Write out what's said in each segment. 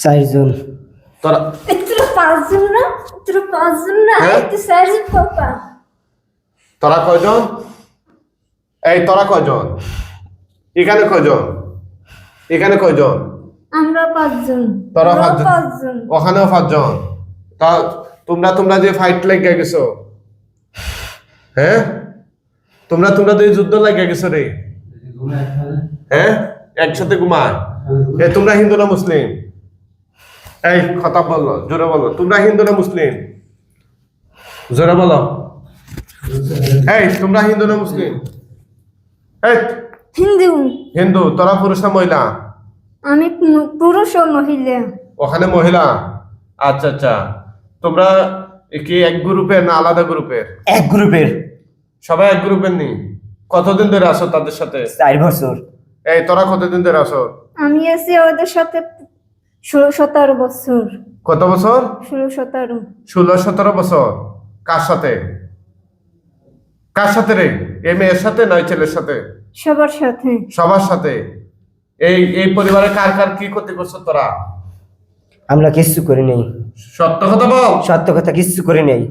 চারজন তোরা তোরা পাঁচজন না? তোরা পাঁচজন না? হ্যাঁ? চারজন পাপা। তোরা কয়জন? এই তোরা কয়জন? এখানে কয়জন? এখানে কয়জন? আমরা পাঁচজন। তোরা পাঁচজন। ওখানেও পাঁচজন। তা তোমরা তোমরা যে ফাইট লেগে গেছো? হ্যাঁ তোমরা তোমরা তো যুদ্ধ লেগে গেছো রে? হ্যাঁ একসাথে? ঘুমায়? এ তোমরা হিন্দু না মুসলিম? এই কথা বলো জোরে বলো। তোমরা হিন্দু না মুসলিম? জোরে বলো। এই তোমরা হিন্দু না মুসলিম? এই হিন্দু। হিন্দু তোরা পুরুষ না মহিলা? আমি পুরুষ ও মহিলা। ওখানে মহিলা? আচ্ছা আচ্ছা। তোমরা কি এক গ্রুপের না আলাদা গ্রুপের? এক গ্রুপের। সবাই এক গ্রুপের নি? কতদিন ধরে আসো তাদের সাথে? চার বছর। এই তোরা কতদিন ধরে আসো? আমি আছি ওদের সাথে ষোলো সতেরো বছর। কত বছর? ষোলো সতেরো। ষোলো সতেরো বছর। কার সাথে? কার সাথে রে? এই মেয়ের সাথে নয় ছেলের সাথে? সবার সাথে। সবার সাথে। এই এই পরিবারে কার কার কি ক্ষতি করছ তোরা? আমরা কিচ্ছু করি নেই। সত্য কথা বল। সত্য কথা কিচ্ছু করি নেই।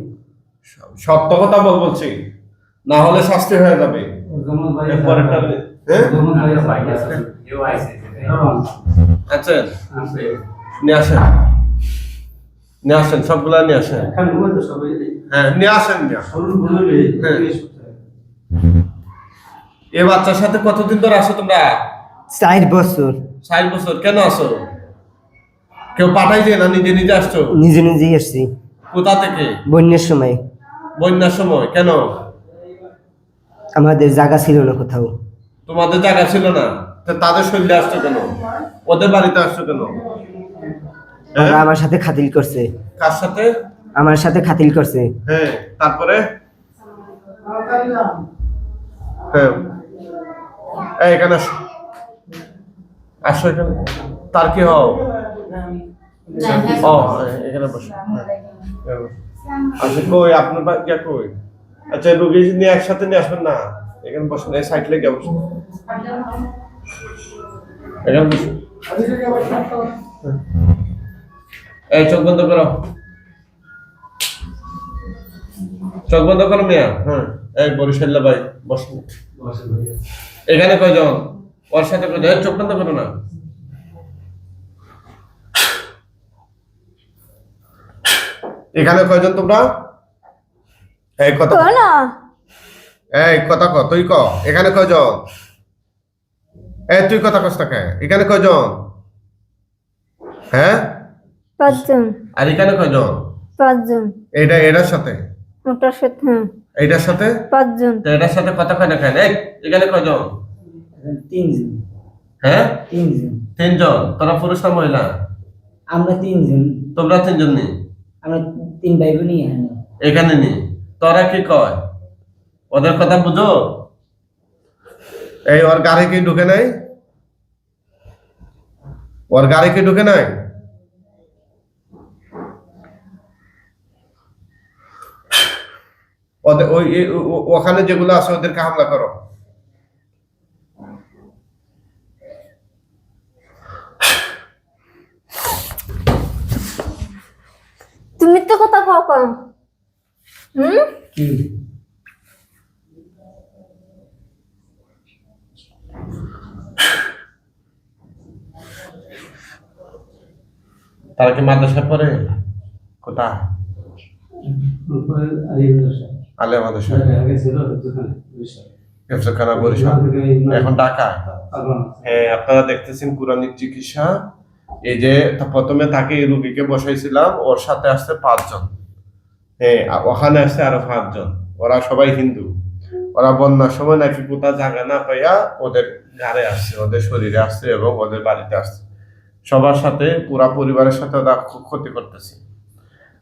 সত্য কথা বল বলছি। না হলে শাস্তি হয়ে যাবে। এরপরেরটা নে। হ্যাঁ? আচ্ছা। নিয়ে আসেন। নিয়ে আসেন সবগুলা নিয়ে আসেন। হ্যাঁ নিয়ে আসেন আসেন। এই বাচ্চার সাথে কতদিন ধরে আসো তোমরা? চার বছর। ষাট বছর কেন আসো কেউ পাঠাইছে না নিজে নিজে আসছো? নিজে নিজেই আসছি। কোথা থেকে? বন্যার সময়। বন্যার সময় কেন? আমাদের জায়গা ছিল না কোথাও। তোমাদের জায়গা ছিল না? তাদের শরীরে আসছো কেন? ওদের বাড়িতে আসছো কেন? হ্যাঁ? ওরা আমার সাথে খাতিল করছে। কার সাথে? আমার সাথে খাতিল করছে। হ্যাঁ তারপরে? হ্যাঁ। এখানে আসো। আসো এখানে। তার কি হও ও এখানে বসো। আচ্ছা কই? আপনার বাড়ি কই? আচ্ছা রুগী নিয়ে একসাথে নিয়ে আসবেন না? এখানে বসুন এই সাইড লেগে বসুন। এই চোখ বন্ধ করো। চোখ বন্ধ করো মিয়া। হ্যাঁ এই বরিশাল্লা ভাই বসুন এখানে কয়জন? ওর সাথে কয়জন? চোখ বন্ধ করো না। এখানে কয়জন তোমরা? এই কথা এই কথা ক তুই ক এখানে কয়জন? এই তুই কথা কষ্ট তাকে। এখানে কয়জন? হ্যাঁ? পাঁচজন। আর এখানে কয়জন? পাঁচজন। এইটা এটার সাথে? ওটার সাথে হ্যাঁ এইটার সাথে? পাঁচজন। তো এটার সাথে কথা কয় না কেন? এই এখানে কয়জন? তিনজন। হ্যাঁ? তিনজন। তিনজন। তোরা পুরুষ না মহিলা? আমরা তিনজন। তোমরা তিনজন নি? আমরা তিন ভাই বোনই এখানে। এখানে নি। তোরা কি কয়? ওদের কথা বুঝো? এই ওর গাড়ি কি ঢুকে নাই? ওর গাড়ি কি ঢুকে নাই? ওদের ওই ওখানে যেগুলো আছে ওদেরকে হামলা করো। তুমি তো কথা কও কম। হুম? কি? তারা কি মাদ্রাসা পড়ে? কোথায়? আলে মাদ্রাসা। হেফজখানা বরিশাল। এখন ঢাকা? হ্যাঁ আপনারা দেখতেছেন কোরআনিক চিকিৎসা। এই যে প্রথমে তাকে এই রুগীকে বসাইছিলাম ওর সাথে আসছে পাঁচজন। হ্যাঁ ওখানে আসছে আরও পাঁচজন। ওরা সবাই হিন্দু। ওরা বন্যার সময় নাকি কোথাও জায়গা না পাইয়া ওদের ঘাড়ে আসছে ওদের শরীরে আসছে এবং ওদের বাড়িতে আসছে। সবার সাথে পুরা পরিবারের সাথে ওরা ক্ষতি করতেছে।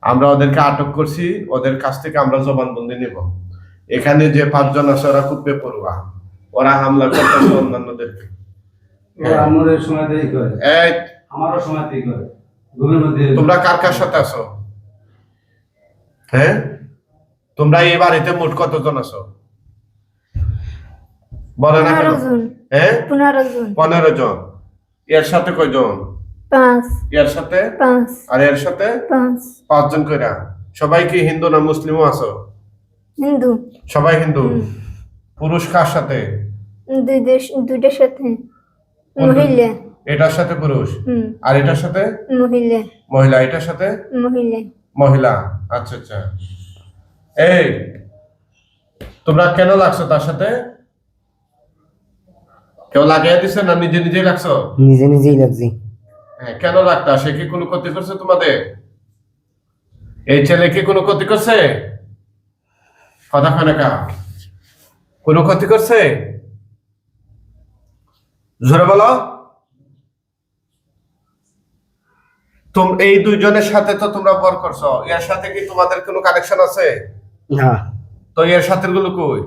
আমরা ওদেরকে আটক করছি ওদের কাছ থেকে আমরা জবানবন্দি নিব। এখানে যে পাঁচজন আছে ওরা খুব বেপরোয়া। ওরা হামলা করতেছে অন্যান্যদেরকে। তোমরা কার কার সাথে আছো? হ্যাঁ? তোমরা এই বাড়িতে মোট কতজন আছো? বলে না হ্যাঁ? পনেরো জন। এর সাথে কয়জন? পাঁচ। এর সাথে? পাঁচ। আর এর সাথে? পাঁচ। পাঁচজন কইরা। সবাই কি হিন্দু না মুসলিমও আছো? হিন্দু। সবাই হিন্দু? পুরুষ কার সাথে? দুইটার সাথে। মহিলা। এটার সাথে পুরুষ? আর এটার সাথে? মহিলা। মহিলা এটার সাথে? মহিলা। মহিলা। আচ্ছা আচ্ছা। এই তোমরা কেন লাগছো তার সাথে? কেউ লাগিয়ে দিছে না নিজে নিজেই লাগছো? নিজে নিজেই লাগছি। কেন লাগতা সে কি কোনো ক্ষতি করছে তোমাদের? এই ছেলে কি কোনো ক্ষতি করছে? কথা খানে কা। কোনো ক্ষতি করছে? জোরে বলো। তোম এই দুইজনের সাথে তো তোমরা বর করছ। এর সাথে কি তোমাদের কোনো কানেকশন আছে? না। তো এর সাথে গুলো কই?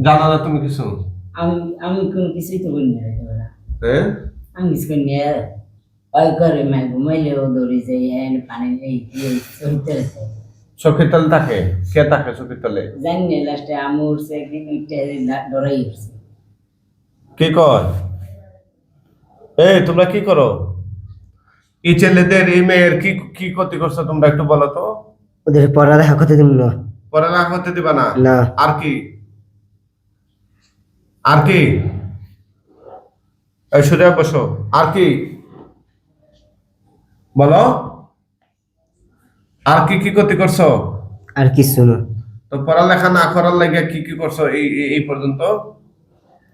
জানা না তুমি কিছু? আমি আমি কোনো কিছুই তো করি না হ্যাঁ? আমি কিছু করি না। ওই করে মাই ঘুমাইলে ও দৌড়ি যাই পানি সহিতে আছে চোখের তলে থাকে? কে থাকে চোখের তলে? জানি না লাস্টে আমি উঠছে একদিন উঠতে ডরাই উঠছে। কি কর? এই তোমরা কি করো? এই ছেলেদের এই মেয়ের কি কি ক্ষতি করছ তোমরা একটু বলো তো? ওদের পড়ালেখা করতে দিন না। পড়ালেখা করতে দিবা না? না। আর কি? আর কি? সোজা বসো আর কি? বলো। আর কি কি ক্ষতি করছ? আর কিছু না। তো পড়ালেখা না করার লাগে কি কি করছ এই এই- পর্যন্ত?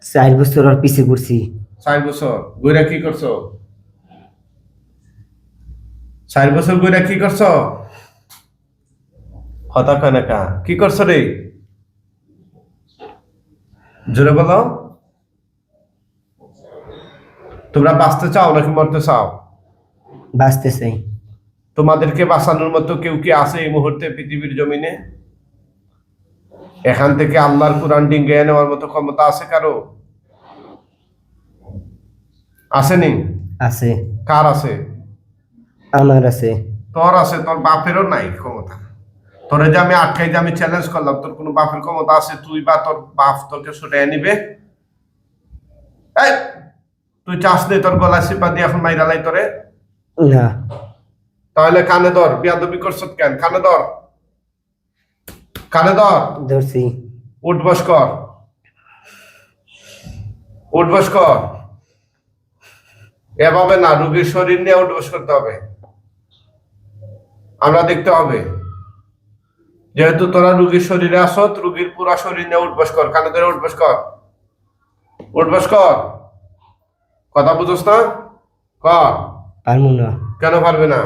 চার বছর আর পিছিয়ে করছি চার বছর। গইরা কি করছ? চার বছর গইরা কি করছ? হতা কানাকা কি করছ রে? জোরে বলো। তোমরা বাঁচতে চাও নাকি মরতে চাও? বাঁচতে চাই। তোমাদেরকে বাঁচানোর মতো কেউ কি আছে এই মুহূর্তে পৃথিবীর জমিনে? এখান থেকে আল্লাহর কোরআন ডিঙ্গে নেওয়ার মতো ক্ষমতা আছে কারও? আসেনি আছে। কার আছে? আমার আছে। তোর আছে তোর বাপেরও নাই ক্ষমতা। তোরে যে আমি আটকাই যে আমি চ্যালেঞ্জ করলাম তোর কোনো বাপের ক্ষমতা আছে তুই বা তোর বাপ তোকে ছুটে নিবে? এই তুই চাস নে তোর গলা সিপা দিয়ে এখন মাইরা লাই তোরে? না। তাহলে কানে ধর বিয়াদবি করছ কেন? কানে ধর। কানে ধর। ধরছি। উঠ বস কর। উঠ বস কর। এভাবে না রুগীর শরীর নিয়ে উঠ বস করতে হবে। আমরা দেখতে হবে। যেহেতু তোরা রুগীর শরীরে আসত রুগীর পুরা শরীর নিয়ে উঠ বস কর কানে ধরে উঠ বস কর। উঠ বস কর। কথা বুঝোস না? কর পারব না। কেন পারবে না?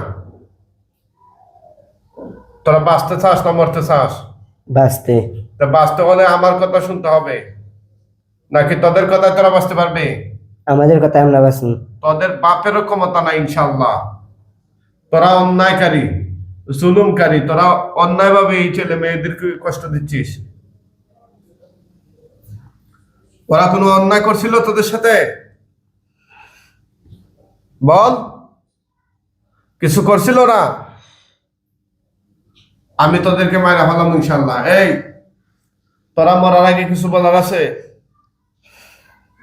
তোরা বাঁচতে চাস না মরতে চাস? বাঁচতে। তা বাঁচতে হলে আমার কথা শুনতে হবে। নাকি তোদের কথা তোরা বাঁচতে পারবে? আমাদের কথা আমরা বাঁচি তোদের বাপেরও ক্ষমতা নাই ইনশাল্লাহ তোরা অন্যায়কারী। জুলুমকারী তোরা অন্যায়ভাবে এই ছেলে মেয়েদেরকে কষ্ট দিচ্ছিস? ওরা কোনো অন্যায় করছিল তোদের সাথে? বল। কিছু করছিল না? আমি তোদেরকে মায়েরা হলাম ইনশাল্লাহ এই তোরা মরার আগে কিছু বলার আছে?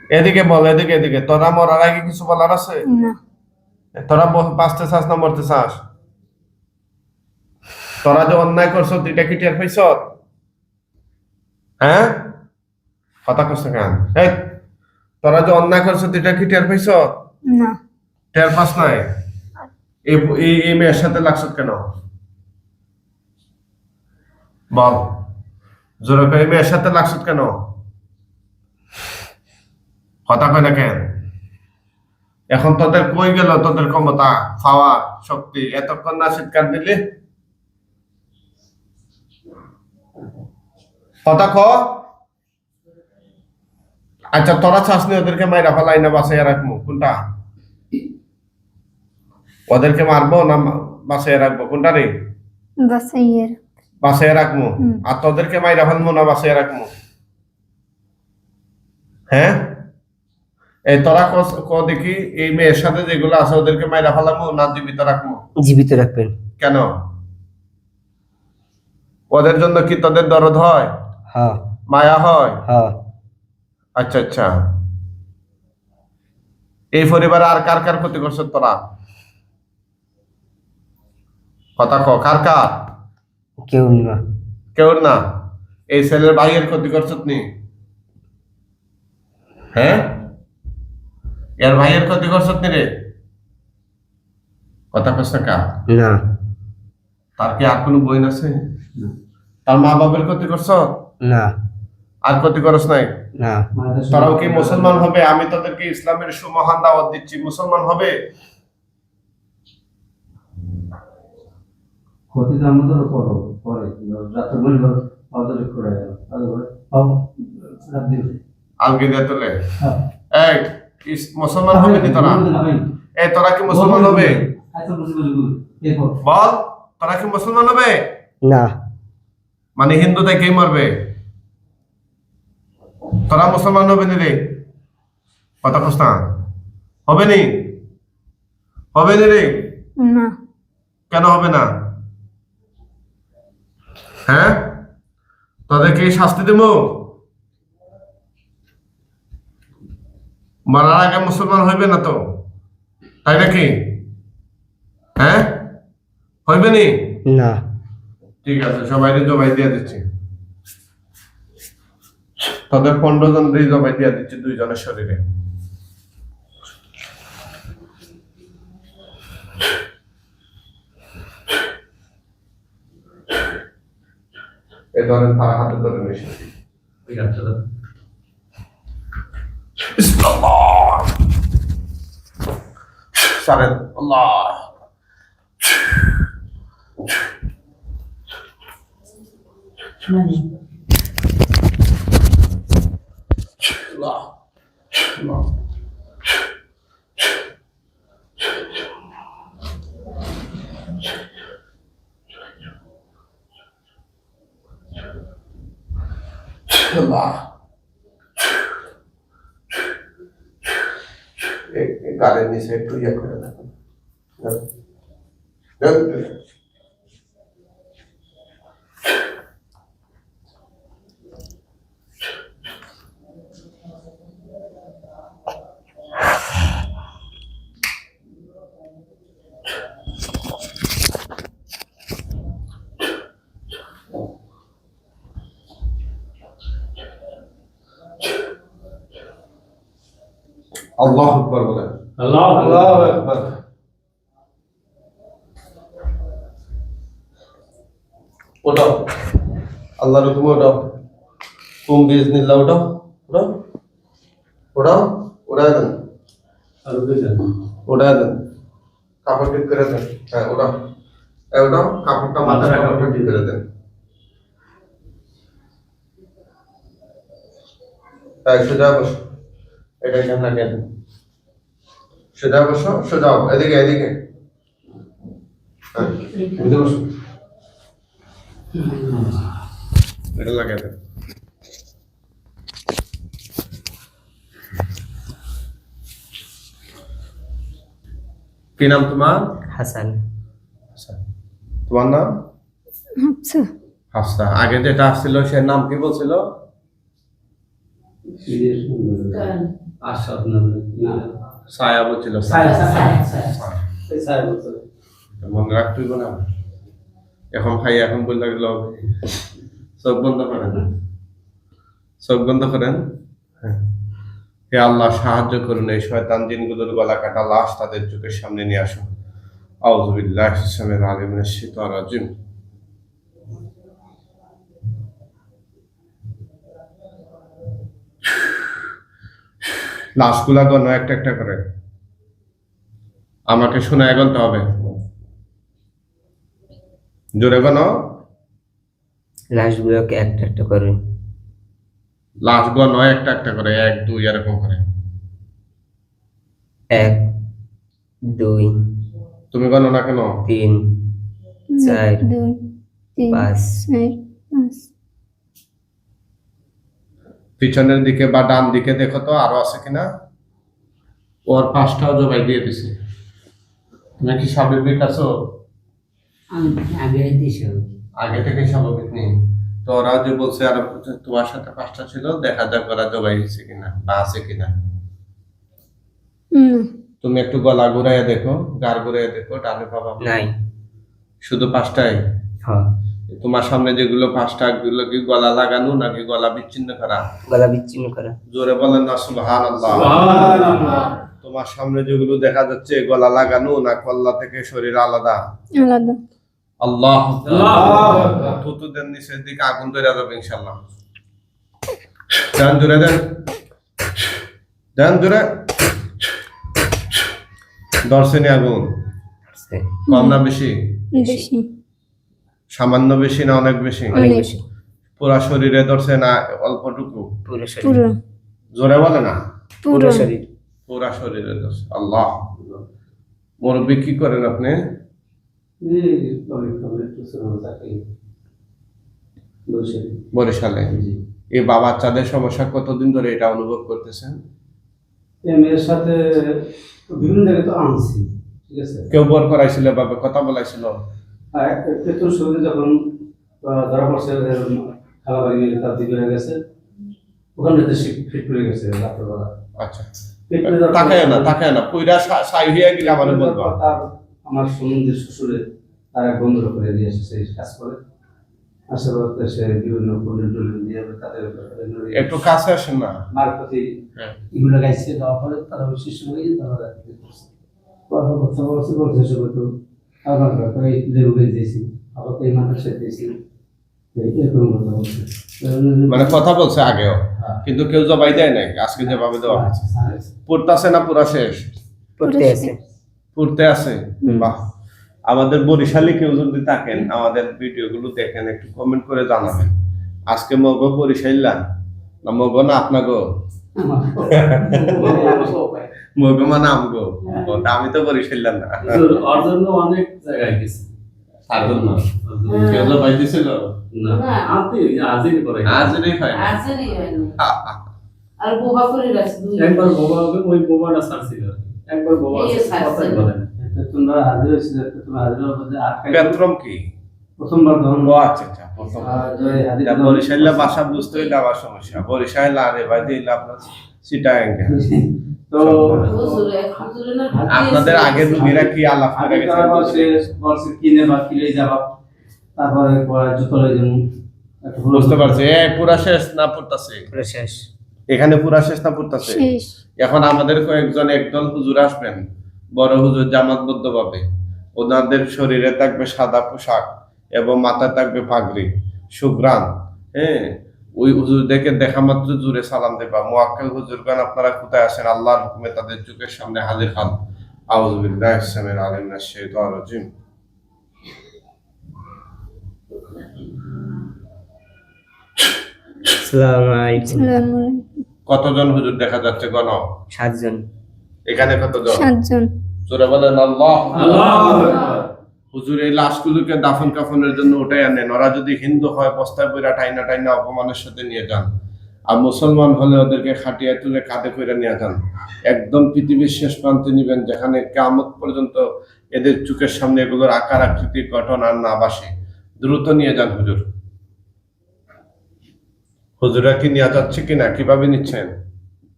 এদিকে বল এদিকে এদিকে। তোরা মরার আগে কিছু বলার আছে? তোরা বাঁচতে চাস না মরতে চাস? তোরা যে অন্যায় করছ দুইটা কি টের পাইছ? হ্যাঁ? কথা করছ কেন? এই তোরা যে অন্যায় করছ দুইটা কি টের পাইছ? না। টের পাস নাই? এই এই- মেয়ের সাথে লাগছ কেন? বল। জোরে মেয়ের সাথে লাগছ কেন? কথা কয় না কেন? এখন তোদের কই গেল তোদের ক্ষমতা পাওয়া শক্তি? এতক্ষণ না চিৎকার দিলি? কথা ক। আচ্ছা তোরা চাসনি ওদেরকে মাইরা ফেলাই না বাসায় রাখব? কোনটা? ওদেরকে মারবো না বাসায় রাখব? কোনটা রে? বাসায় রাখব? আর তোদেরকে মাইরা ফেলব না বাসায় রাখব? হ্যাঁ? এই তোরা ক দেখি এই মেয়ের সাথে যেগুলো আছে ওদেরকে মাইরা ফেলাবো না জীবিত রাখব? জীবিত রাখবেন। কেন? ওদের জন্য কি তোদের দরদ হয়? হ্যাঁ। মায়া হয়? হ্যাঁ। আচ্ছা আচ্ছা। এই পরিবারে আর কার কার ক্ষতি করছ তোরা? কথা ক কার কার? কেউ না। কেউ না? এই ছেলের ভাইয়ের ক্ষতি করছ নি? হ্যাঁ? এর ভাইয়ের ক্ষতি করছ নি রে? কথা কস কার? না। তার কি আর কোনো বই আছে? তার মা বাবার ক্ষতি করছ? না। আর ক্ষতি করস নাই? না। তারাও কি মুসলমান হবে? আমি তাদেরকে ইসলামের সুমহান দাওয়াত দিচ্ছি। মুসলমান হবে? ক্ষতি তো আমাদের পরে পরে। রাত্রে বলব আমাদের করে আলগে দিয়ে তোলে। হ্যাঁ। এই ইস- মুসলমান হবে নি তোরা? এই তোরা কি মুসলমান হবে? বল তোরা কি মুসলমান হবে? না। মানে হিন্দু থেকে মরবে? তোরা মুসলমান হবে নি রে? কথা কস না হবে নি? হবে নি রে? কেন হবে না? হ্যাঁ? তাদেরকে শাস্তি দেব? মারার আগে মুসলমান হইবে না তো? তাই নাকি? হ্যাঁ? হইবে নি? না। ঠিক আছে সবাই জবাই দিয়ে দিচ্ছি। তাদের পনেরো জন জবাই দিয়ে দিচ্ছি দুইজনের শরীরে। এ ধরেন তার হাতে ধরে সারেন আল্লাহ। আল্লাহ আল্লাহ এই- এই গালের নিচে একটু আল্লাহ আকবার বলেন। আল্লাহ আল্লাহু আকবার। ওটাও আল্লাহর হুকুমে ওটাও কুম বিজনিল্লাহ ওটাও ওটাও ওটাও ওড়ায় দেন। দুইটা দেন। কাপড় ঠিক করে দেন। হ্যাঁ ওটাও ওটাও কাপড়টা মাথায় কাপড়টা ঠিক করে দেন। হ্যাঁ সোজা বসো। এটা এখানে দেন সোজা বসো সোজা। এদিকে এদিকে। হ্যাঁ বসো। এটা দেন। কি নাম তোমার? হাসান। তোমার নাম? হাফসা। আগে যেটা আসছিল সে নাম কি বলছিল? না না সায়া বলছিল মনে রাখতেই না। এখন খাই এখন গেল চোখ বন্ধ করেন। চোখ বন্ধ করেন। হ্যাঁ। হে আল্লাহ সাহায্য করুন এই শয়তান জিনগুলোর গলা কাটা লাশ তাদের চোখের সামনে নিয়ে আসুন। আউযুবিল্লাহি সামিল আলিম মিনাশ শাইতানির রাজিম। লাশগুলা গণ একটা একটা করে। আমাকে শুনে এগোতে হবে। জোরে গণ লাশগুলোকে একটা একটা করে। লাশ গণ একটা একটা করে এক দুই এরকম করে। এক দুই তুমি গণো না কেন? তিন চার দুই তিন পাঁচ চার পাঁচ। পিছনের দিকে বা ডান দিকে দেখো তো আরও আছে কিনা? ওর পাঁচটাও জবাই দিয়ে দিছে। তুমি কি স্বাভাবিক আছো? আগে আগে থেকে স্বাভাবিক নেই। তো ওরা যে বলছে আর তোমার সাথে পাঁচটা ছিল দেখা যাক ওরা জবাই হয়েছে কিনা বা আছে কিনা। তুমি একটু গলা ঘুরাইয়া দেখো গার ঘুরাইয়া দেখো ডানে বাবা নাই। শুধু পাঁচটাই? হ্যাঁ। তোমার সামনে যেগুলো পাঁচটা গুলো কি গলা লাগানো নাকি গলা বিচ্ছিন্ন করা? গলা বিচ্ছিন্ন করা। জোরে বলেন না সুবহান তোমার সামনে যেগুলো দেখা যাচ্ছে গলা লাগানো না কল্লা থেকে শরীর আলাদা? আলাদা। আল্লাহ দেন নিচের দিকে আগুন ধরে যাবে ইনশাল্লাহ দেন জোরে দেন। দেন জোরে। দর্শনী আগুন? কম না বেশি? বেশি। সামান্য বেশি না অনেক বেশি? অনেক অনেক। বেশি। পুরা শরীরে ধরছে না অল্পটুকু? পুরো শরীর। জোরে বলে না? পুরো। শরীর। পুরা শরীরে ধরছে। আল্লাহ। মুরব্বী কি করেন আপনি? বরিশালে। এই বাবা বাচ্চাদের সমস্যা কতদিন ধরে এটা অনুভব করতেছেন? মেয়ের সাথে বিভিন্ন জায়গায় তো আনছি ঠিক আছে? কেউ বর করাইছিল বাবা কথা বলাইছিল? পেট্রোল শুরুতে যখন ধরা পড়ছে খালা বাড়ি তার দিকে হয়ে গেছে ওখানে তো ফিট করে গেছে রাত্রবেলা। আচ্ছা। তাকায় না তাকায় না পুরা সাই হইয়া গেলে আমার বলব তার আমার সমুদ্রের শ্বশুরে তার এক বন্ধুর করে এই কাজ করে। পর সে বিভিন্ন পণ্ডিত দিয়ে তাদের একটু কাছে আসেন না। মার প্রতি হ্যাঁ। এগুলো গাইছে দেওয়ার পরে তারা শিশু হয়ে তারা বলছে আবার করে লেবু গাছ দিয়েছি আবার এই মাথার দিয়েছি কথা বলছে মানে কথা বলছে আগেও হ্যাঁ। কিন্তু কেউ জবাই দেয় নাই আজকে যেভাবে দেওয়া হয়েছে। পড়তেছে না পুরা শেষ? পড়তে আছে বাহ। আমাদের বরিশালে কেউ যদি থাকেন আমাদের ভিডিও গুলো দেখেন একটু কমেন্ট করে জানাবেন। আজকে মগ বরিশাইলা না মগ না আপনাগো? মগ মানে আমগো ও, তা আমি তো বরিশাইলাম না। ওর জন্য অনেক জায়গায় গেছে। দিছিল না। আনতে আজই করে আজ নেই হয় না। আসেনি হয়নি আ, আ, আর বোবা করে রাখছে একবার বোবা হবে ওই বোবাটা ছাড়ছিল। একবার বোবা এই আছে, ছাড়ছে। কথাই বলে না। তোমরা হাজির হয়েছিল তোমরা হাজির হওয়ার পরে পেত্রম কি? প্রথমবার যখন ও আচ্ছা আচ্ছা প্রথম আহ, জয় হাজির যা বরিশাইলা ভাষা বুঝতে হইলে আবার সমস্যা। বরিশাইল আরে ভাই দিলে আপনার সিটাং তো আপনাদের রুগীরা কি গেছে বলছে? কিনে বা কিনে যাবা? তারপরে জুতো লই যাব বুঝতে পারছি। এ পুরা শেষ না পড়তাছে পুরো শেষ। এখানে পুরা শেষ না পড়তাছে এখন আমাদের কয়েকজন একদল হুজুর আসবেন বড় হুজুর জামাতবদ্ধ ভাবে ওনাদের শরীরে থাকবে সাদা পোশাক এবং মাথায় থাকবে পাগড়ি সুগ্রাম হ্যাঁ? ওই হুজুরদেরকে দেখা মাত্র জুড়ে সালাম দেবা। মোয়াক্কেল হুজুরগান আপনারা কোথায় আছেন? আল্লাহর হুকুমে তাদের চোখের সামনে হাজির হন। আউযুবিল্লাহি মিনাশ আলিমিনাশ শাইতানির রাজিম। আসসালামু আলাইকুম। আসসালামু আলাইকুম। কতজন হুজুর দেখা যাচ্ছে গণ? সাতজন। এখানে কতজন? সাতজন। বলেন আল্লাহ আল্লাহ হুজুর এই লাশগুলোকে দাফন কাফনের জন্য ওটাই আনেন ওরা যদি হিন্দু হয় বস্তায় বইরা টাইনা টাইনা অপমানের সাথে নিয়ে যান। আর মুসলমান হলে ওদেরকে খাটিয়ে তুলে কাঁধে করে নিয়ে যান। একদম পৃথিবীর শেষ প্রান্তে নিবেন যেখানে কামত পর্যন্ত এদের চোখের সামনে এগুলোর আকার আকৃতি গঠন আর না বাসে দ্রুত নিয়ে যান হুজুর। হুজুরা কি নিয়ে যাচ্ছে কিনা কীভাবে নিচ্ছেন?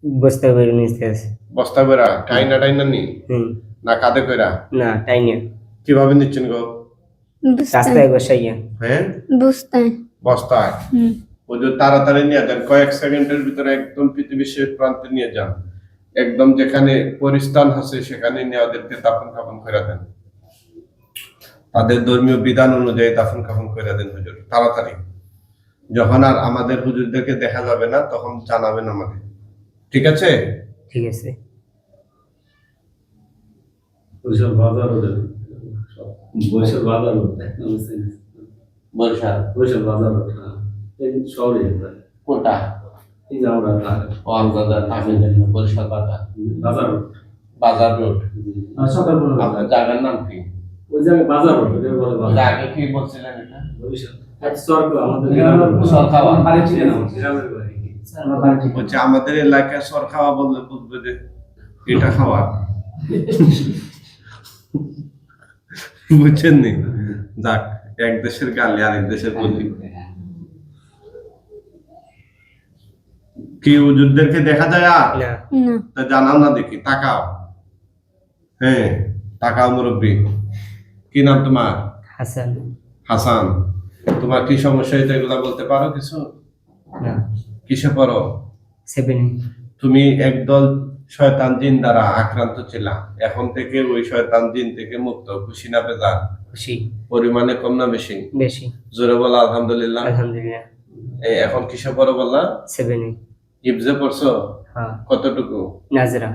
বস্তা নিতে বস্তা বেড়া টাইনা টাইনা নি? না কাঁধে কইরা না তাই না কীভাবে নিচ্ছেন গো? রাস্তায় বসাইয়া হ্যাঁ? বুঝতে। বস্তায়? হুম। হুজুর তাড়াতাড়ি নিয়ে যান কয়েক সেকেন্ডের ভিতরে একদম পৃথিবীর শেষ প্রান্তে নিয়ে যান। একদম যেখানে পরিস্থান আছে সেখানে নিয়ে ওদেরকে দাফন কাফন করে দেন। তাদের ধর্মীয় বিধান অনুযায়ী দাফন কাফন করে দেন হুজুর তাড়াতাড়ি। যখন আর আমাদের হুজুরদেরকে দেখা যাবে না তখন জানাবেন আমাকে। ঠিক আছে? ঠিক আছে। বাজার ওদের। বৈশাল বাজার ওদের বরিশাল বৈশাল বাজার এই শহরে এই যে আমরা। বরিশাল বাজার বাজার রোড। বাজার রোড সকাল আপনার জায়গার নাম কি ওই জায়গায় বাজার রোড। আগে কি বলছিলেন এটা বরিশাল। আমাদের এলাকায় সর খাওয়া বললে বুঝবে যে এটা খাওয়া। বুঝছেন নি? যাক এক দেশের গালি আরেক দেশের বলি কি হুজুরদেরকে দেখা যায় আর? না। না। তা জানাও না দেখি তাকাও। হ্যাঁ টাকা মুরব্বী। কি নাম তোমার? হাসান। হাসান। তোমার কি সমস্যা হয়েছে এগুলা বলতে পারো কিছু? না। কিসে পড়ো? সেভেন। তুমি একদল শয়তান জিন দ্বারা আক্রান্ত ছিলা এখন থেকে ওই শয়তান জিন থেকে মুক্ত খুশি না বেজার খুশি পরিমাণে কম না বেশি বেশি জোরে বলা আলহামদুলিল্লাহ আলহামদুলিল্লাহ এই এখন কিসে পড়ো বললা সেভেনে ইবজে পড়ছো হ্যাঁ কতটুকু নাজরা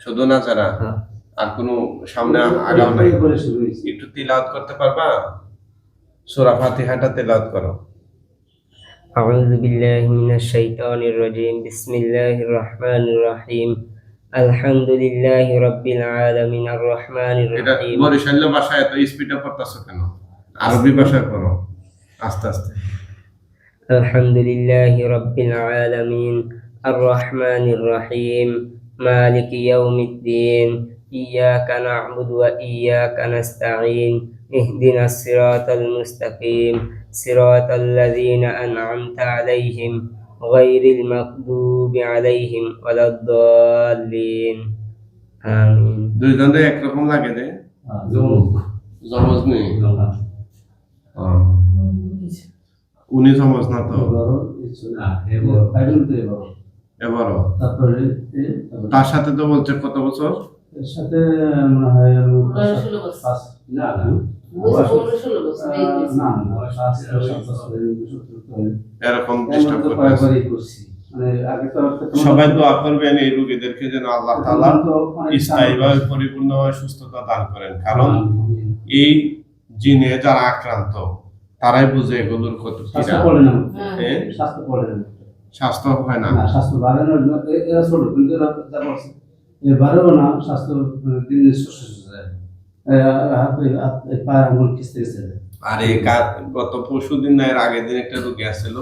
শুধু না যারা হ্যাঁ আর কোনো সামনে আগাও নাই করে শুরু হয়েছে একটু তিলাওয়াত করতে পারবা সূরা ফাতিহাটা তিলাওয়াত করো أعوذ بالله من الشيطان الرجيم بسم الله الرحمن الرحيم الحمد لله رب العالمين الرحمن এটা الرحيم বরিশাল্য ভাষায় এত স্পিডে পড়তেছো কেন আরবি ভাষায় পড়ো আস্তে আস্তে الحمد لله رب العالمين الرحمن الرحيم مالك يوم الدين إياك نعبد وإياك نستعين اهدنا الصراط المستقيم صراط الذين أنعمت عليهم غير المغضوب عليهم ولا الضالين آمين দুইজনে একরকম লাগে যে জমজ নেই ও। উনি জমজ না তো এবারও কিছু না এবার আইডল তো এবারও এবারও তারপরে এ, তারপরে তার সাথে তো বলছে কত বছর এর সাথে মনে হয় আমি পনেরো ষোলো বছর। পাঁচ- না এরকম ডিস্টার্ব করতেছে সবাই দোয়া করবেন এই রোগীদেরকে যেন আল্লাহ তাআলা তোমার তো স্থায়ীভাবে পরিপূর্ণভাবে সুস্থতা দান করেন। কারণ এই জিনে যারা আক্রান্ত তারাই বুঝে এগুলোর কত স্বাস্থ্য হ্যাঁ, স্বাস্থ্য পড়ে না। স্বাস্থ্য হয় না। স্বাস্থ্য বাড়ানোর ছোট কিন্তু বাড়েও না স্বাস্থ্য মানে দিন পায়ের আঙুল আর এই গত পরশু দিন না এর আগের দিন একটা রোগী আসছিল।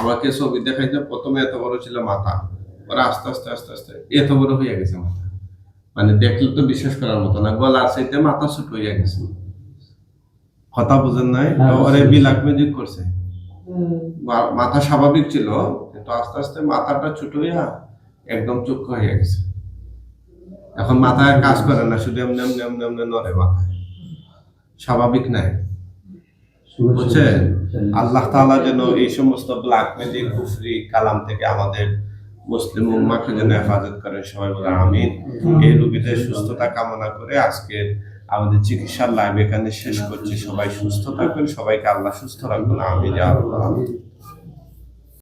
আমাকে ছবি দেখাইতে প্রথমে এত বড় ছিল মাথা। ওরা আস্তে আস্তে আস্তে আস্তে এত বড় হয়ে গেছে মাথা। মানে দেখলে তো বিশ্বাস করার মতো না চাইতে মাথা ছোট হয়ে গেছে। কথা বুঝেন নাই? হ্যাঁ, ওরে। বিলাক করছে। মাথা স্বাভাবিক ছিল কিন্তু আস্তে আস্তে মাথাটা ছোট হইয়া একদম চক্ষু হয়ে গেছে। এখন মাথায় কাজ করে না শুধু এমনি এমনি এমনি এমনি নড়ে মাথায়। স্বাভাবিক নাই। বুঝছেন? আল্লাহ তাআলা যেন এই সমস্ত ব্ল্যাক ম্যাজিক কুফরি কালাম থেকে আমাদের মুসলিম উম্মাকে যেন হেফাজত করেন সবাই বলে আমিন। এই রোগীদের সুস্থতা কামনা করে আজকে আমাদের চিকিৎসার লাইভ এখানে শেষ করছি। সবাই সুস্থ থাকবেন সবাইকে আল্লাহ সুস্থ রাখবেন রাব্বাল আলামিন।